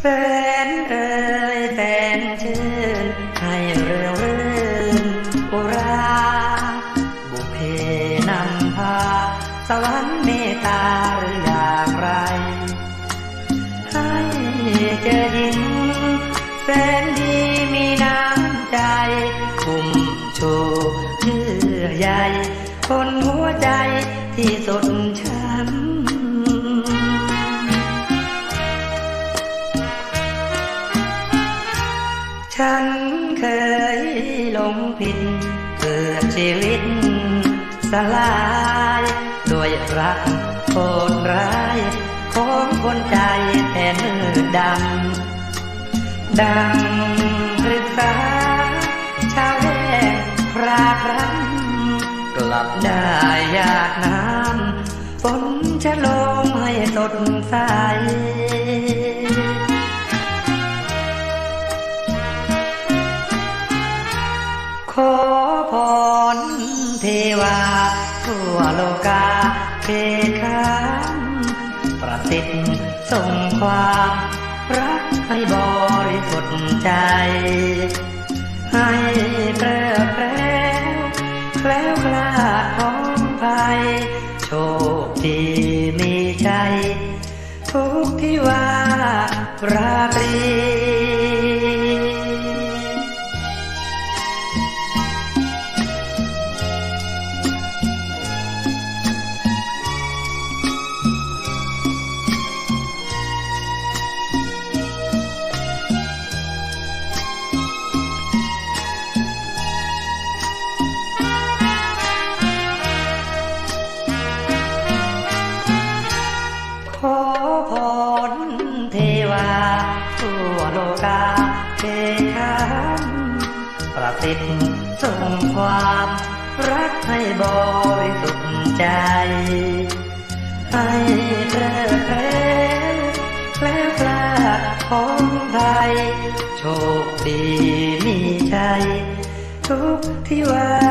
แฟนเอ่ยแฟนชื่นให้เรื่องเรื่องอุรา บุเพนำพา สวรรค์เมตตาหรืออยางไร ให้เจอหญิงแฟนดีมีน้ำใจคุ้มชูเยื่อใยคนหัวใจที่สุด ฉันเคยหลงผิดเกือบชีวิตสลายด้วยรักโหดร้ายของคนใจแทนดำดังปรึกษาชาวแดงพราครันกลับได้อยากน้ำฝนจะลงให้สดใส เทวา ทั่วโลกาเทคามประสิทธิ์ส่งความรักให้บริสุทธิ์ใจ ให้เปรอแปรแคล้วคลาดของภัยโชคดีมีใจ ทุกที่ว่าราตรี พรเทวาทั่วโลกาเทคันประสิทธิ์ส่งความรักให้บริสุทธิ์ใจ ให้เพลิดเพลแคล้วคลาดของไทย โชคดีมีใจทุกที่ว่า